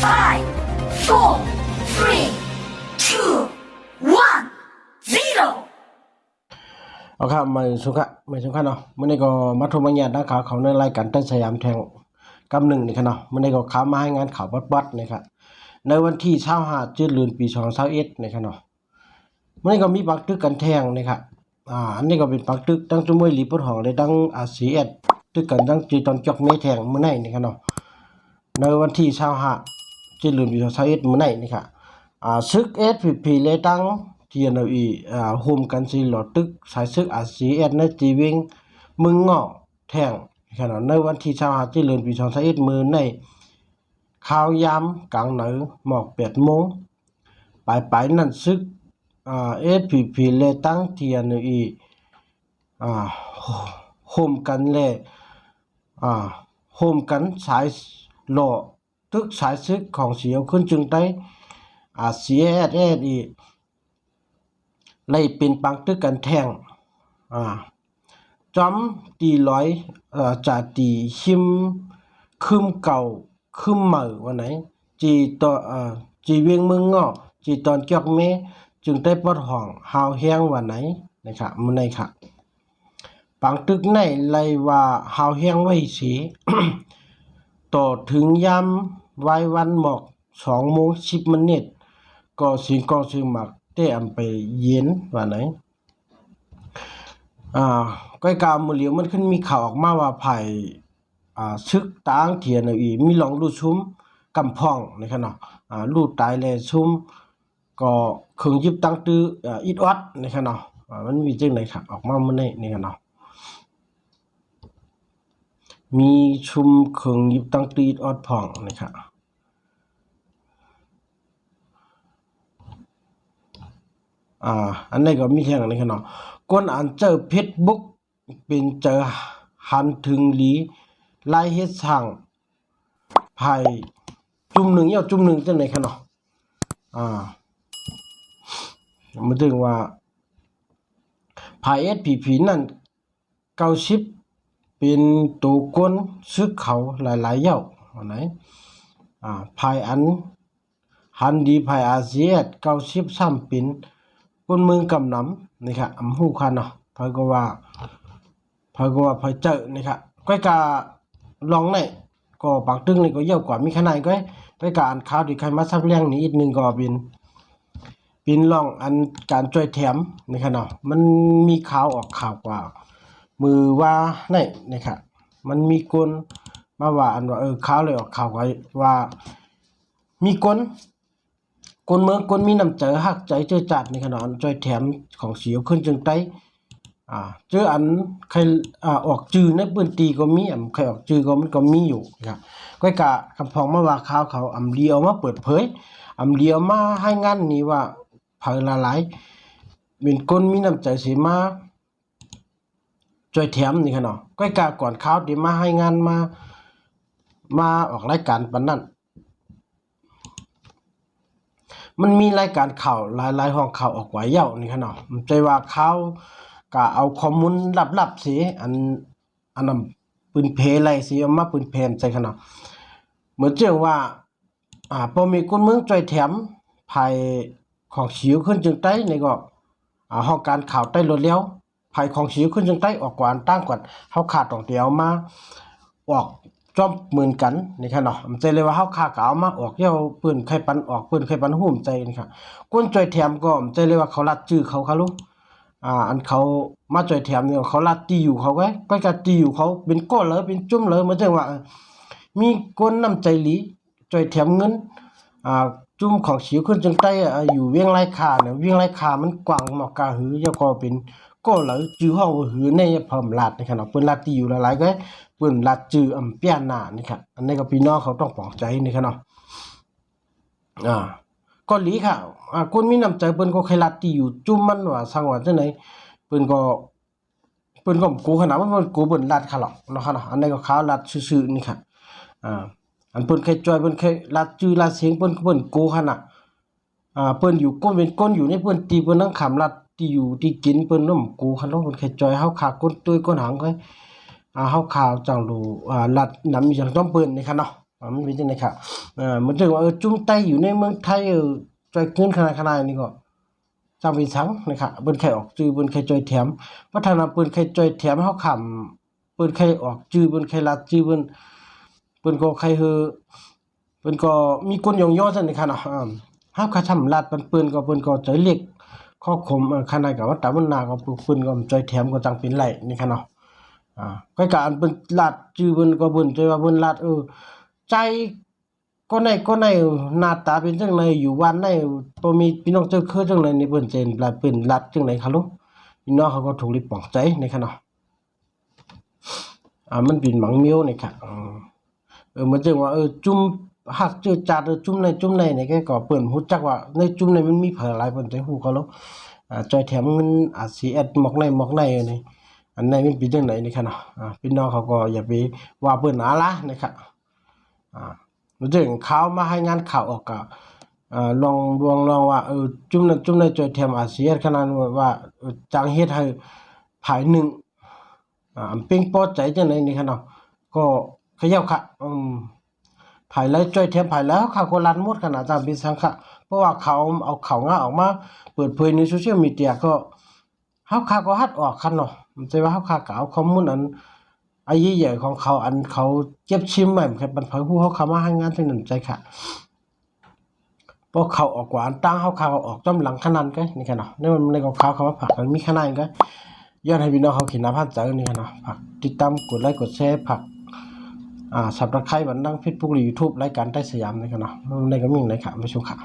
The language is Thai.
four, three, two, one, zero. เอาครับมาสุขะมาสุขะเนาะมื้อนี้ก็มาทุมาญาตินักข่าวเขาในรายการเต้นสยามแทงกำหนึ่งนี่ครับเนาะมื้อนี้ก็ข้ามาให้งานข่าวบัดๆนะครับในวันที่25จืดลืนปี2021นะครับเนาะมื้อนี้ก็มีปักตึกกันแทงนะครับอ่าอันนี้ก็เป็นปักตึกตั้งจมวยหลีปดหองเลยดังอาซีเอสตึกกันตั้งจีตอนจอกเมแทงมื้อนี้นี่ครับเนาะในวันที่25จืดลืน ปี2021มื้อนี้นี่ครับอ่าซึก SPP เลตั้ง TNE อ่าโฮมกันซีหลอดตึกสายซึกอาซีเอสในจีวิงมึงเงาะแทงขนาดในวันที่25จืดลืนปี2021มื้อในข้าวยามกลางหนือหมอกแปดโมงปลายปลายนั่นซึกอ่าเอสพีพีเลตั้งเทียนอีอ่าโฮมกันเลยอ่าโฮมกันสายหล่อ ทึกสายซึกของเสียวขึ้นจึงได้อาเสียเอสเอสอีเลยเป็นปังตึกกันแทงอ่าจอมตีร้อยเอ่อจะตีหิมคืมเก่าคืมใหม่วันไหนจีต่อเอ่อจีเวียงเมืองงอกจีตอนเกียกเมจึงได้ปดห้องหาวแห้งวันไหนนะครับมื้อในค่ะปังตึกในไลว่าหาวแห้งไว้สี ต่อถึงยามไว้วันหมอก2โมง10มินิตก็สิงก็สิงหมักได้อำไปเย็นว่าไหนอ่าก้อยกาวมือเหลียวมันขึ้นมีข่าวออกมาว่าไผ่อ่าซึกตางเทียนอีมีหลองลูชุมกำพ่องนะครับเนาะอ่าลูดตายแลชุมก็เครื่องยิบตั้งตื้ออ่าอิดออดนะครับเนาะอ่ามันมีจังไดครับออกมามื้อนี้นี่ครับเนาะ มีชุมเครื่องยิบตั้งตื้ออิดออดพ่องนะครับอ่าอันนี้ก็มีแค่นั้นครับเนาะคนอ่านเจอ Facebook เป็นเจอหันถึงหลีไล่เฮ็ดช่างภายจุ่มหนึ่งเหี่ยจุ่มหนึ่งจังได๋ครับเนาะอ่ามาถึงว่าภาย SPP นั่น90 เป็นตัวกวนซึกเขาหลายๆเหี่ยวว่าไหนอ่าภายอันหันดีภายอาเซียน93เป็นคนเมืองกำนำนี่ครับอำฮู้คันเนาะพาะก็ว่าเพราะว่าพอเจอนี่ครับก้อยกาลองในก็บางตึงนี่ก็เยอะกว่ามีขนาดก้อยก้อยกาอ่านข่าวที่ใครมาซับเลี้ยงนี่อีกหนึงก็เป็นเป็นลองอันการช่วยแถมนี่ครับเนาะมันมีข่าวออกข่าวกว่า มือว่าในนี่ครับ มันมีคนมาว่าอันว่าเออข่าวเลยออกข่าวไว้ว่า มีคนคนเมืองคนมีน้ำใจฮักใจเจอจัดในขนาดช่วยแถมของเสียวขึ้นจึงไตอ่าเจออันใครอ่าออกจือในปืนตีก็มีอันใครออกจือก็มันก็มีอยู่ครับก้อยกะคำพองมาว่าข่าวเขาอำเดียวมาเปิดเผยอำเดียวมาให้งานนี้ว่าเผยละลายเป็นคนมีน้ำใจเสิมา วยแถมนี่ค่ะเนาะก้อยกะก่อนข่าวที่มาให้งานมา มาออกรายการปานนั้นมันมีรายการข่าวหลายๆห้องข่าวออกไว้เย้านี่ค่ะเนาะใจว่าข่าวก็เอาข้อมูลลับๆสิอันอันนั้นปืนเพลไรสิเอามาปืนเพนใส่ค่ะเนาะเหมือนเจ้าว่าอ่าพอมีคนเมืองจอยแถมภายของสิวขึ้นจึงใต้นี่ก็อ่าห้องการข่าวใต้รถเลี้ยว ภายของสิวขึ้นจึงใต้ออกกวานตั้งกว่าเฮาขาดตองเดียวมาออกจอมเหมือนกันนี่ค่ะเนาะมันใจเลยว่าเฮาคาก็เอามาออกเยี่ยวปืนไข่ปันออกปืนไข่ปันหุ่มใจนี่ค่ะคนจ่อยแถมก็มันใจเลยว่าเขารัดชื่อเขาค่ะลูกอ่าอันเขามาจ่อยแถมเนี่ยเขารัดตีอยู่เขาไว้ก็จะตีอยู่เขาเป็นก้อนเลยเป็นจุ่มเลยมันจังว่ามีคนน้ำใจหลีจ่อยแถมเงินอ่าจุ่มของสิวขึ้นจังใต้อ่อยู่เวียงไรคาเนี่ยเวียงไรคามันกว้างหมอกกาหือแล้วก็เป็น ก็เหลยจื้อห้องหือในพิ่มลาดนี่ค่ะเนาะเปิ้นลาดตีอยู่หลายๆก็เปิ้นลาดจื้ออำเปียนหน้านี่ค่ะอันนี้ก็พี่น้องเขาต้องปลอบใจนี่ค่ะเนาะอ่าก็หลีค่ะอ่าคนมีน้ำใจเปิ้นก็เคยลาดตีอยู่จุ่มมันว่าสังว่าจังไดเปิ้นก็เปิ้นก็กูขนาดว่าเปิ้นกูเปิ้นลาดค่ะหรอกเนาะค่ะเนาะอันนี้ก็ขาวลาดซื่อๆนี่ค่ะอ่าอันเปิ้นเคยจอยเปิ้นเคยลาดจื้อลาดเสียงเปิ้นเปิ้นกูขนาดอ่าเปิ้นอยู่ก้นเป็นก้นอยู่ในเปิ้นตีเปิ้นนั่งขำลัด ที่อยู่ที่กินเปิ้นน้ำกูคันเนาะเพิ่นแค่จอยเฮาขาก้นตุ้ยก้นหางไว้อ่าเฮาขาวจังดูอ่าลัดนำอย่างต้องเปิ้นนี่คันเนาะอ่ามันเป็นจังได๋ครับเอ่อมันถึงว่าเออจุ้มไตอยู่ในเมืองไทยเออจอยเกินขนาดขนาดนี้ก็จำเป็นสังนะครับเปิ้นใครออกชื่อเปิ้นใครจอยแถมพัฒนาเปิ้นใครจอยแถมเฮาค้ำเปิ้นใครออกชื่อเปิ้นใครลัดชื่อเปิ้นเปิ้นก็ใครเฮอเปิ้นก็มีคนยองย่อซั่นนี่ค่ะเนาะอ่าเฮาก็ทำลัดเปิ้นเปิ้นก็เปิ้นก็จอยเล็ก ครอคมเออขนาดกับว่าตามันนาก็ปิ้นก็ใจแถมก็จังเป็นไรนี่ค่ะเนาะอ่าก็การเปิ้นลัดจื้อเพิ่นก็เพิ่นใจว่าเพิ่นลัดเออใจก็ไหนก็ไหนหน้าตาเป็นจังไดอยู่วันไหนบ่มีพี่น้องเจ้าคือจังไดนี่เพิ่นเจนลัดเพิ่นลัดจังไดคะลุงพี่น้องเขาก็ถูกริบปองใจในคะเนาะอ่ามันเป็นหมังเมียวนี่ค่ะอืมเออมันจังว่าเออจุ่ม หักเจืดจัดเออจุ่มในจุ่มในนี่แกก็เปิ้นฮู้จักว่าในจุ่มในมันมีเผอหลายเพิ่นใจฮู้เขาแล้วอ่าจอยแถมมันอาจสิแอดหมอกในหมอกในอันนี้อันไหนมันเป็นจังไดนี่ค่ะเนาะอ่าพี่น้องเขาก็อย่าไปว่าเพิ่นอาละนะครับอ่ามันถึงเขามาให้งานข่าวออกก็อ่าลองลองลองว่าเออจุ่มนั้นจุ่มนั้นจอยแถมอาเซียนขนาดว่าจังเฮ็ดให้ภายหนึ่งอ่าเป็นพอใจจังไดนี่ค่ะเนาะก็เขย่าค่ะอืม ภายแล้วจอยแถมภายแล้วเขาก็รันหมดขนาดจำเป็นสังค่ะเพราะว่าเขาเอาเข่าวงาออกมา เปิดเผยในโซเชียลมีเดียก็เฮาคาก็ฮัดออกคันเนาะมันจะว่าเฮาคาก็เอาข้อมูลอันอันใหญ่ๆของเขาอันเขาเก็บชิมไว้ครับมันเผยฮู้เฮาเข้ามาให้งานจังนั้นใจค่ะพอเขาออกกว่าอันตั้งเฮาคาก็ออกจำหลังขนาดก็นี่ค่ะเนาะนี่มันในของเขาเขามาผักมันมีขนาดก็ย้อนให้พี่น้องเขาขินน้ำพันใจนี่ค่ะเนาะฝากติดตามกดไลค์กดแชร์ผัก อ่าสับตะไคร้บันดังเฟซบุ๊กหรือยูทูบรายการใต้สยามนะครับเนาะในกระมิ่งเลยค่ะไม่ชุมค่ะ